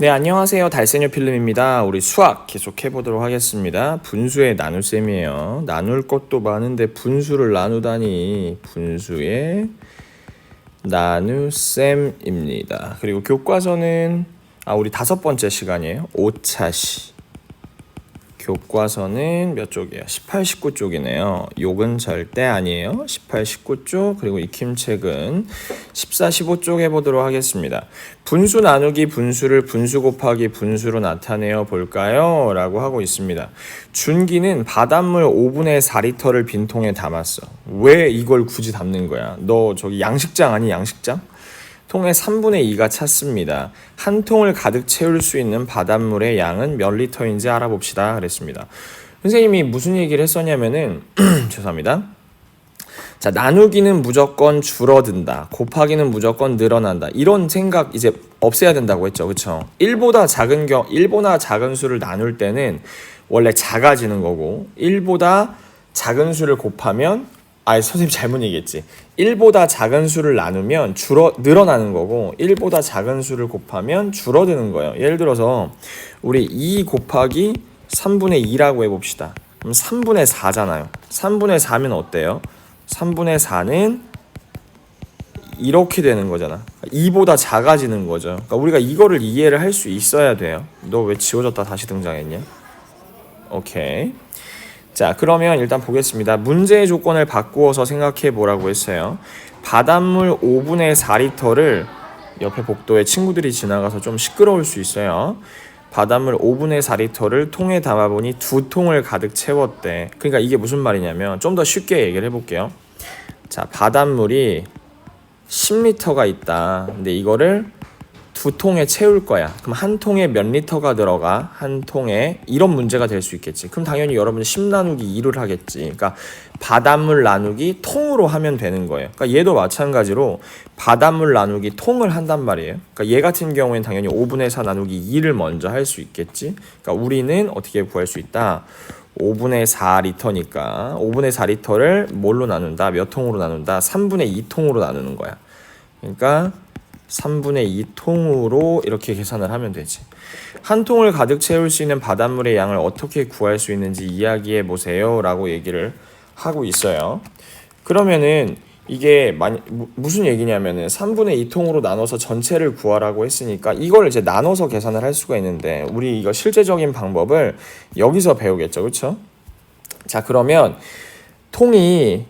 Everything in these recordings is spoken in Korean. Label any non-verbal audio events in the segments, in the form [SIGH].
네, 안녕하세요. 달세뇨 필름입니다. 우리 수학 계속 해 보도록 하겠습니다. 분수의 나눗셈이에요. 나눌 것도 많은데 분수를 나누다니 분수의 나눗셈입니다. 그리고 교과서는 아 우리 다섯 번째 시간이에요. 5차시. 교과서는 몇 쪽이에요? 18, 19쪽이네요. 욕은 절대 아니에요. 18, 19쪽 그리고 익힘책은 14, 15쪽 해보도록 하겠습니다. 분수 나누기 분수를 분수 곱하기 분수로 나타내어 볼까요? 라고 하고 있습니다. 준기는 바닷물 5분의 4리터를 빈통에 담았어. 왜 이걸 굳이 담는 거야? 너 저기 양식장 아니 양식장? 통의 3분의 2가 찼습니다. 한 통을 가득 채울 수 있는 바닷물의 양은 몇 리터인지 알아봅시다. 그랬습니다. 선생님이 무슨 얘기를 했었냐면은 [CLEARS THROAT] 죄송합니다. 자, 나누기는 무조건 줄어든다. 곱하기는 무조건 늘어난다. 이런 생각 이제 없애야 된다고 했죠. 그렇죠? 1보다 작은 경 1보다 작은 수를 나눌 때는 원래 작아지는 거고 1보다 작은 수를 곱하면 아, 선생님 잘못 얘기했지. 1보다 작은 수를 나누면 줄어 늘어나는 거고 1보다 작은 수를 곱하면 줄어드는 거예요. 예를 들어서 우리 2 곱하기 3분의 2라고 해 봅시다. 그럼 3분의 4잖아요. 3분의 4면 어때요? 3분의 4는 이렇게 되는 거잖아. 2보다 작아지는 거죠. 그러니까 우리가 이거를 이해를 할 수 있어야 돼요. 너 왜 지워졌다 다시 등장했냐? 오케이. 자, 그러면 일단 보겠습니다. 문제의 조건을 바꾸어서 생각해 보라고 했어요. 바닷물 5분의 4리터를 옆에 복도에 친구들이 지나가서 좀 시끄러울 수 있어요. 바닷물 5분의 4리터를 통에 담아보니 두 통을 가득 채웠대. 그러니까 이게 무슨 말이냐면 좀 더 쉽게 얘기를 해볼게요. 자, 바닷물이 10리터가 있다. 근데 이거를 두 통에 채울 거야. 그럼 한 통에 몇 리터가 들어가? 한 통에 이런 문제가 될 수 있겠지. 그럼 당연히 여러분 10 나누기 2를 하겠지. 그러니까 바닷물 나누기 통으로 하면 되는 거예요. 그러니까 얘도 마찬가지로 바닷물 나누기 통을 한단 말이에요. 그러니까 얘 같은 경우에는 당연히 5분의 4 나누기 2를 먼저 할 수 있겠지. 그러니까 우리는 어떻게 구할 수 있다? 5분의 4리터니까 5분의 4리터를 뭘로 나눈다? 몇 통으로 나눈다? 3분의 2통으로 나누는 거야. 그러니까 3분의 2통으로 이렇게 계산을 하면 되지. 한 통을 가득 채울 수 있는 바닷물의 양을 어떻게 구할 수 있는지 이야기해 보세요. 라고 얘기를 하고 있어요. 그러면은 이게 무슨 얘기냐면은 3분의 2통으로 나눠서 전체를 구하라고 했으니까 이걸 이제 나눠서 계산을 할 수가 있는데 우리 이거 실제적인 방법을 여기서 배우겠죠. 그렇죠? 자, 그러면 통이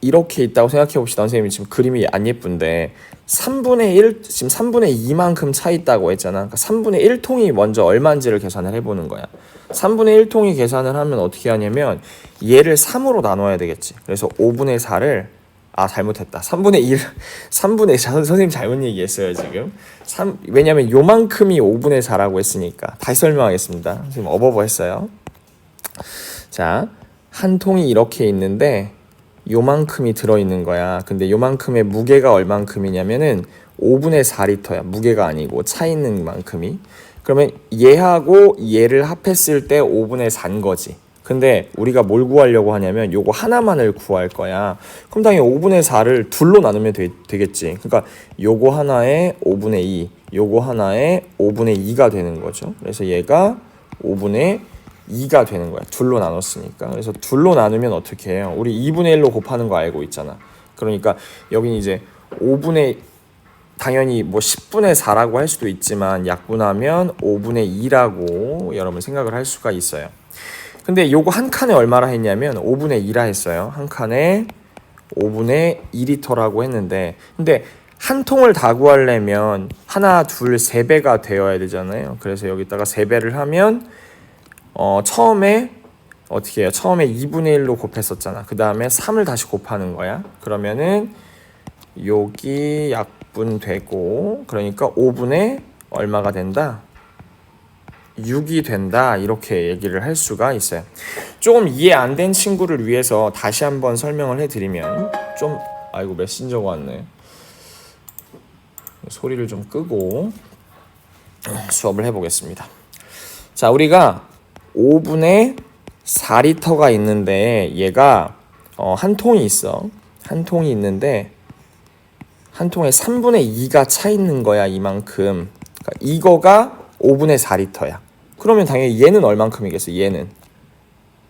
이렇게 있다고 생각해 봅시다. 선생님이 지금 그림이 안 예쁜데 3분의 1 지금 3분의 2만큼 차 있다고 했잖아. 그러니까 3분의 1통이 먼저 얼마인지를 계산을 해 보는 거야. 3분의 1통이 계산을 하면 어떻게 하냐면 얘를 3으로 나눠야 되겠지. 그래서 5분의 4를 아 잘못했다. 3분의 1 3분의 4 선생님 잘못 얘기했어요, 지금. 3 왜냐면 요만큼이 5분의 4라고 했으니까. 다시 설명하겠습니다. 선생님 어버버 했어요. 자, 한 통이 이렇게 있는데 요만큼이 들어있는 거야. 근데 요만큼의 무게가 얼만큼이냐면은 5분의 4리터야. 무게가 아니고 차 있는 만큼이. 그러면 얘하고 얘를 합했을 때 5분의 4인 거지. 근데 우리가 뭘 구하려고 하냐면 요거 하나만을 구할 거야. 그럼 당연히 5분의 4를 둘로 나누면 되, 되겠지. 그러니까 요거 하나에 5분의 2, 요거 하나에 5분의 2가 되는 거죠. 그래서 얘가 5분의 2가 되는 거야. 둘로 나눴으니까. 그래서 둘로 나누면 어떻게 해요? 우리 2분의 1로 곱하는 거 알고 있잖아. 그러니까 여긴 이제 5분의 당연히 뭐 10분의 4라고 할 수도 있지만 약분하면 5분의 2라고 여러분 생각을 할 수가 있어요. 근데 요거 한 칸에 얼마라 했냐면 5분의 2라 했어요. 한 칸에 5분의 2리터라고 했는데 근데 한 통을 다 구하려면 하나, 둘, 세 배가 되어야 되잖아요. 그래서 여기다가 세 배를 하면 어, 처음에 어떻게 해요? 처음에 2분의 1로 곱했었잖아. 그 다음에 3을 다시 곱하는 거야. 그러면은 여기 약분 되고 그러니까 5분의 얼마가 된다? 6이 된다. 이렇게 얘기를 할 수가 있어요. 조금 이해 안 된 친구를 위해서 다시 한번 설명을 해드리면 좀 아이고 메신저가 왔네. 소리를 좀 끄고 수업을 해보겠습니다. 자, 우리가 5분의 4리터가 있는데 얘가 어, 한 통이 있어. 한 통이 있는데 한 통에 3분의 2가 차 있는 거야 이만큼. 그러니까 이거가 5분의 4리터야. 그러면 당연히 얘는 얼만큼이겠어? 얘는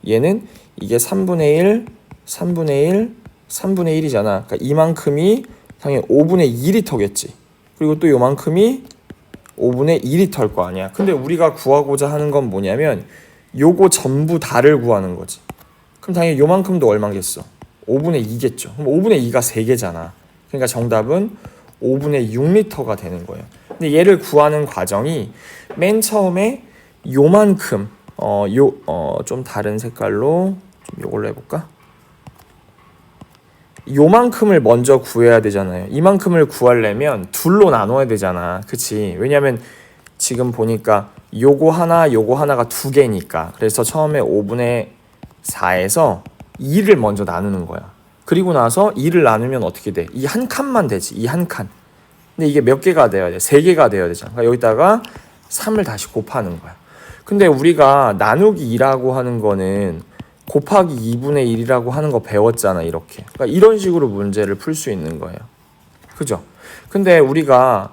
얘는 이게 3분의 1, 3분의 1, 3분의 1이잖아. 그러니까 이만큼이 당연히 5분의 2리터겠지. 그리고 또 요만큼이 5분의 2리터일 거 아니야. 근데 우리가 구하고자 하는 건 뭐냐면 요거 전부 다를 구하는 거지. 그럼 당연히 요만큼도 얼마겠어? 5분의 2겠죠. 그럼 5분의 2가 3개잖아. 그러니까 정답은 5분의 6리터가 되는 거예요. 근데 얘를 구하는 과정이 맨 처음에 요만큼 어 요 어 좀 다른 색깔로 좀 요걸로 해볼까? 요만큼을 먼저 구해야 되잖아요. 이만큼을 구하려면 둘로 나눠야 되잖아. 그치? 왜냐면 지금 보니까 요거 하나, 요거 하나가 두 개니까. 그래서 처음에 5분의 4에서 2를 먼저 나누는 거야. 그리고 나서 2를 나누면 어떻게 돼? 이 한 칸만 되지. 이 한 칸. 근데 이게 몇 개가 돼야 돼? 세 개가 돼야 되잖아. 그러니까 여기다가 3을 다시 곱하는 거야. 근데 우리가 나누기 2라고 하는 거는 곱하기 2분의 1이라고 하는 거 배웠잖아, 이렇게. 그러니까 이런 식으로 문제를 풀 수 있는 거예요. 그죠? 근데 우리가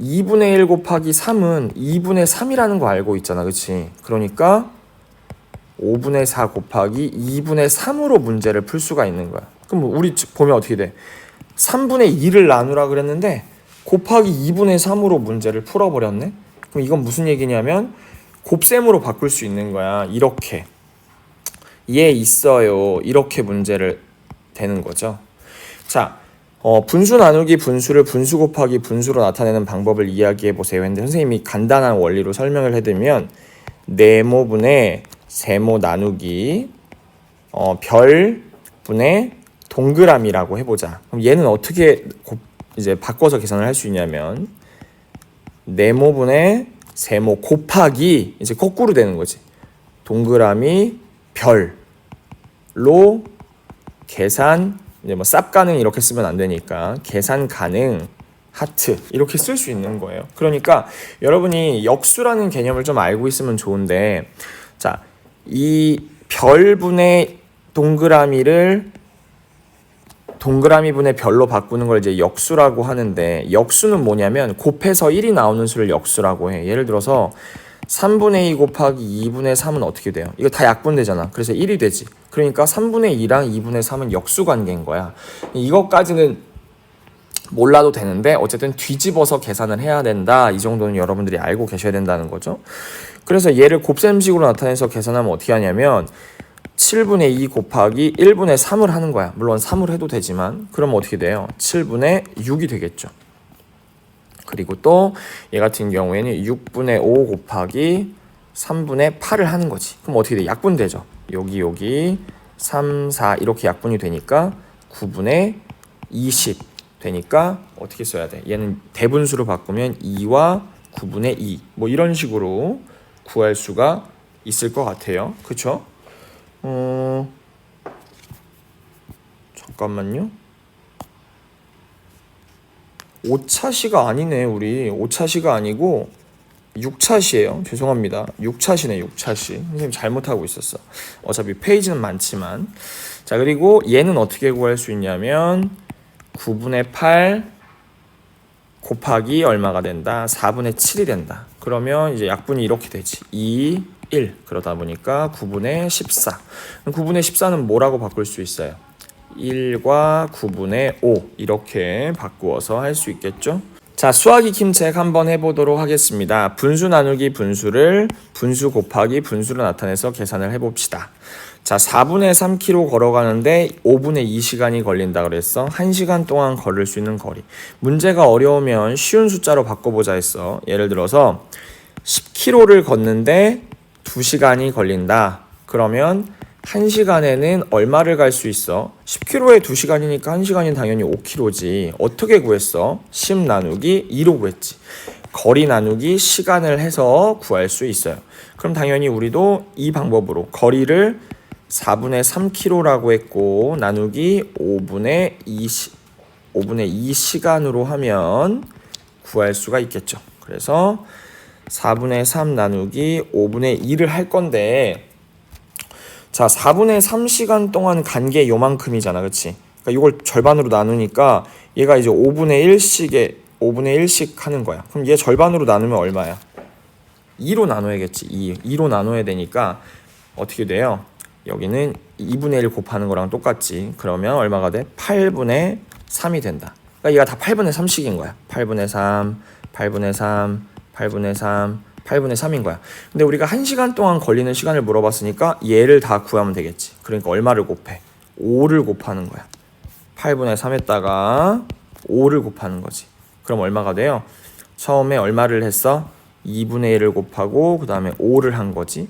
2분의 1 곱하기 3은 2분의 3이라는 거 알고 있잖아, 그치? 그러니까 5분의 4 곱하기 2분의 3으로 문제를 풀 수가 있는 거야. 그럼 뭐 우리 보면 어떻게 돼? 3분의 2를 나누라 그랬는데 곱하기 2분의 3으로 문제를 풀어버렸네? 그럼 이건 무슨 얘기냐면 곱셈으로 바꿀 수 있는 거야. 이렇게. 얘 있어요. 이렇게 문제를 되는 거죠. 자, 어, 분수 나누기 분수를 분수 곱하기 분수로 나타내는 방법을 이야기해 보세요. 근데 선생님이 간단한 원리로 설명을 해드리면 네모분의 세모 나누기 어, 별 분의 동그라미라고 해보자. 그럼 얘는 어떻게 곱, 이제 바꿔서 계산을 할 수 있냐면 네모분의 세모 곱하기 이제 거꾸로 되는 거지. 동그라미 별로 계산 이제 뭐 쌉 가능 이렇게 쓰면 안 되니까 계산 가능 하트 이렇게 쓸 수 있는 거예요. 그러니까 여러분이 역수라는 개념을 좀 알고 있으면 좋은데 자, 이 별분의 동그라미를 동그라미 분의 별로 바꾸는 걸 이제 역수라고 하는데 역수는 뭐냐면 곱해서 1이 나오는 수를 역수라고 해. 예를 들어서 3분의 2 곱하기 2분의 3은 어떻게 돼요? 이거 다 약분되잖아. 그래서 1이 되지. 그러니까 3분의 2랑 2분의 3은 역수 관계인 거야. 이것까지는 몰라도 되는데 어쨌든 뒤집어서 계산을 해야 된다. 이 정도는 여러분들이 알고 계셔야 된다는 거죠. 그래서 얘를 곱셈식으로 나타내서 계산하면 어떻게 하냐면 7분의 2 곱하기 1분의 3을 하는 거야. 물론 3을 해도 되지만 그럼 어떻게 돼요? 7분의 6이 되겠죠. 그리고 또 얘 같은 경우에는 6분의 5 곱하기 3분의 8을 하는 거지. 그럼 어떻게 돼? 약분 되죠. 여기 여기 3, 4 이렇게 약분이 되니까 9분의 20 되니까 어떻게 써야 돼? 얘는 대분수로 바꾸면 2와 9분의 2. 뭐 이런 식으로 구할 수가 있을 것 같아요. 그쵸? 어... 잠깐만요. 5차시가 아니네, 우리. 5차시가 아니고 6차시예요. 죄송합니다. 6차시네, 6차시. 선생님 잘못하고 있었어. 어차피 페이지는 많지만. 자, 그리고 얘는 어떻게 구할 수 있냐면 9분의 8 곱하기 얼마가 된다? 4분의 7이 된다. 그러면 이제 약분이 이렇게 되지. 2, 1. 그러다 보니까 9분의 14. 9분의 14는 뭐라고 바꿀 수 있어요? 1과 9분의 5 이렇게 바꾸어서 할 수 있겠죠? 자, 수학이 김책 한번 해보도록 하겠습니다. 분수 나누기 분수를 분수 곱하기 분수로 나타내서 계산을 해봅시다. 자, 4분의 3km 걸어가는데 5분의 2시간이 걸린다 그랬어. 1시간 동안 걸을 수 있는 거리. 문제가 어려우면 쉬운 숫자로 바꿔보자 했어. 예를 들어서 10km를 걷는데 2시간이 걸린다. 그러면 1시간에는 얼마를 갈 수 있어? 10km에 2시간이니까 1시간이 당연히 5km지. 어떻게 구했어? 10 나누기 2로 구했지. 거리 나누기 시간을 해서 구할 수 있어요. 그럼 당연히 우리도 이 방법으로 거리를 4분의 3km라고 했고 나누기 5분의 2 5분의 2 시간으로 하면 구할 수가 있겠죠. 그래서 4분의 3 나누기 5분의 2를 할 건데 자, 4분의 3시간 동안 간 게 요만큼이잖아. 그치? 그러니까 이걸 절반으로 나누니까 얘가 이제 5분의 1씩에 5분의 1씩 하는 거야. 그럼 얘 절반으로 나누면 얼마야? 2로 나눠야겠지. 2. 2로 나눠야 되니까 어떻게 돼요? 여기는 2분의 1 곱하는 거랑 똑같지. 그러면 얼마가 돼? 8분의 3이 된다. 그러니까 얘가 다 8분의 3씩인 거야. 8분의 3, 8분의 3, 8분의 3, 8분의 3인 거야. 근데 우리가 1시간 동안 걸리는 시간을 물어봤으니까 얘를 다 구하면 되겠지. 그러니까 얼마를 곱해? 5를 곱하는 거야. 8분의 3에다가 5를 곱하는 거지. 그럼 얼마가 돼요? 처음에 얼마를 했어? 2분의 1을 곱하고 그 다음에 5를 한 거지.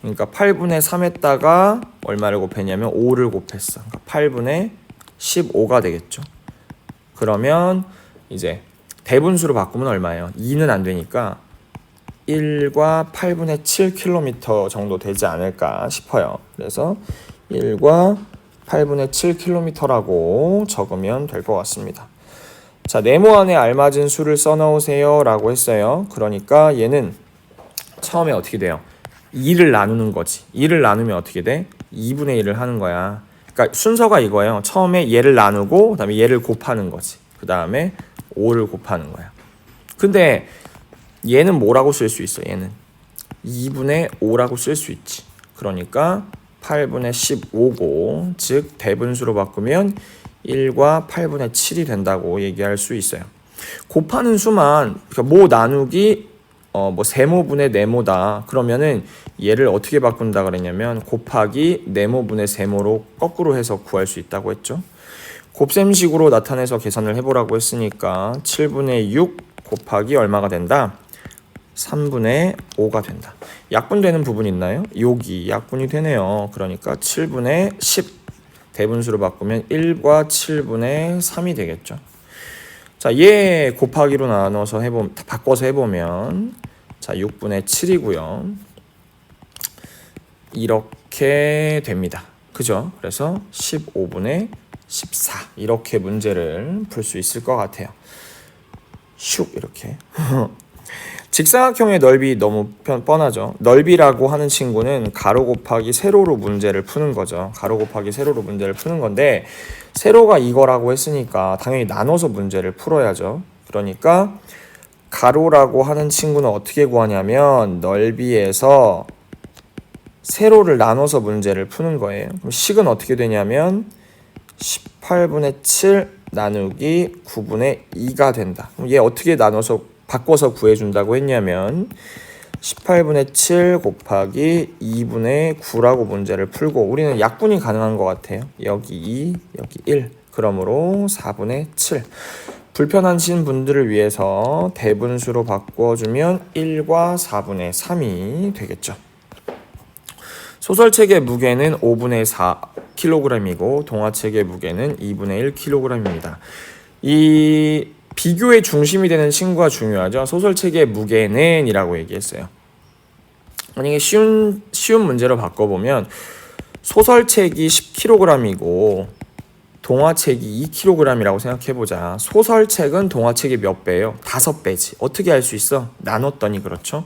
그러니까 8분의 3에다가 얼마를 곱했냐면 5를 곱했어. 그러니까 8분의 15가 되겠죠. 그러면 이제 대분수로 바꾸면 얼마예요? 2는 안 되니까 1과 8분의 7km 정도 되지 않을까 싶어요. 그래서 1과 8분의 7km라고 적으면 될 것 같습니다. 자, 네모 안에 알맞은 수를 써넣으세요 라고 했어요. 그러니까 얘는 처음에 어떻게 돼요? 2를 나누는 거지. 2를 나누면 어떻게 돼? 2분의 1을 하는 거야. 그러니까 순서가 이거예요. 처음에 얘를 나누고 그다음에 얘를 곱하는 거지. 그다음에 5를 곱하는 거야. 근데 얘는 뭐라고 쓸 수 있어? 얘는 2분의 5라고 쓸 수 있지. 그러니까 8분의 15고 즉 대분수로 바꾸면 1과 8분의 7이 된다고 얘기할 수 있어요. 곱하는 수만 그러니까 모 나누기 어 뭐 세모분의 네모다. 그러면은 얘를 어떻게 바꾼다 그랬냐면 곱하기 네모분의 세모로 거꾸로 해서 구할 수 있다고 했죠. 곱셈식으로 나타내서 계산을 해보라고 했으니까 7분의 6 곱하기 얼마가 된다? 3분의 5가 된다. 약분되는 부분 있나요? 여기 약분이 되네요. 그러니까 7분의 10 대분수로 바꾸면 1과 7분의 3이 되겠죠. 자, 얘 곱하기로 나눠서 해보 바꿔서 해보면 자 6분의 7이고요. 이렇게 됩니다. 그죠? 그래서 15분의 14 이렇게 문제를 풀 수 있을 것 같아요. 슉 이렇게. [LAUGHS] 직사각형의 넓이 너무 편- 뻔하죠. 넓이라고 하는 친구는 가로 곱하기 세로로 문제를 푸는 거죠. 가로 곱하기 세로로 문제를 푸는 건데 세로가 이거라고 했으니까 당연히 나눠서 문제를 풀어야죠. 그러니까 가로라고 하는 친구는 어떻게 구하냐면 넓이에서 세로를 나눠서 문제를 푸는 거예요. 그럼 식은 어떻게 되냐면 18분의 7 나누기 9분의 2가 된다. 그럼 얘 어떻게 나눠서 바꿔서 구해준다고 했냐면 18분의 7 곱하기 2분의 9라고 문제를 풀고 우리는 약분이 가능한 것 같아요. 여기 2, 여기 1. 그러므로 4분의 7. 불편하신 분들을 위해서 대분수로 바꿔주면 1과 4분의 3이 되겠죠. 소설책의 무게는 5분의 4kg이고 동화책의 무게는 2분의 1kg입니다. 이 비교의 중심이 되는 친구가 중요하죠. 소설책의 무게는 이라고 얘기했어요. 만약에 쉬운 쉬운 문제로 바꿔보면 소설책이 10kg이고 동화책이 2kg이라고 생각해보자. 소설책은 동화책이 몇 배예요? 다섯 배지. 어떻게 알 수 있어? 나눴더니 그렇죠.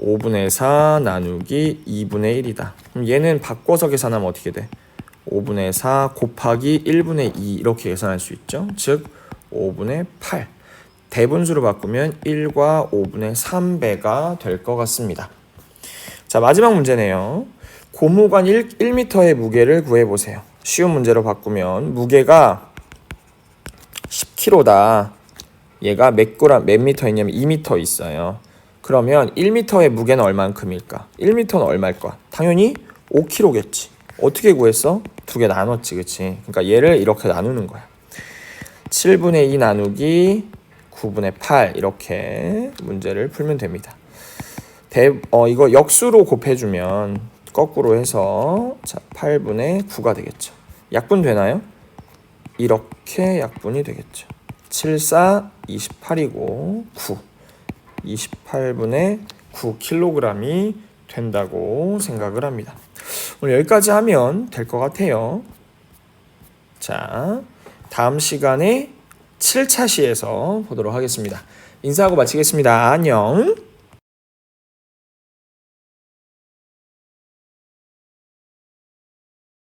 5분의 4 나누기 2분의 1이다. 그럼 얘는 바꿔서 계산하면 어떻게 돼? 5분의 4 곱하기 1분의 2 이렇게 계산할 수 있죠. 즉 5분의 8. 대분수로 바꾸면 1과 5분의 3배가 될 것 같습니다. 자, 마지막 문제네요. 고무관 1, 1m의 무게를 구해보세요. 쉬운 문제로 바꾸면 무게가 10kg다. 얘가 몇 그램, 몇 미터 있냐면 2m 있어요. 그러면 1m의 무게는 얼만큼일까? 1m는 얼마일까? 당연히 5kg겠지. 어떻게 구했어? 두 개 나눴지, 그치? 그러니까 얘를 이렇게 나누는 거야. 7분의 2 나누기 9분의 8 이렇게 문제를 풀면 됩니다. 대, 어, 이거 역수로 곱해주면 거꾸로 해서 자 8분의 9가 되겠죠. 약분 되나요? 이렇게 약분이 되겠죠. 7, 4, 28이고 9. 28분의 9kg이 된다고 생각을 합니다. 오늘 여기까지 하면 될 것 같아요. 자, 다음 시간에 7차 시에서 보도록 하겠습니다. 인사하고 마치겠습니다. 안녕.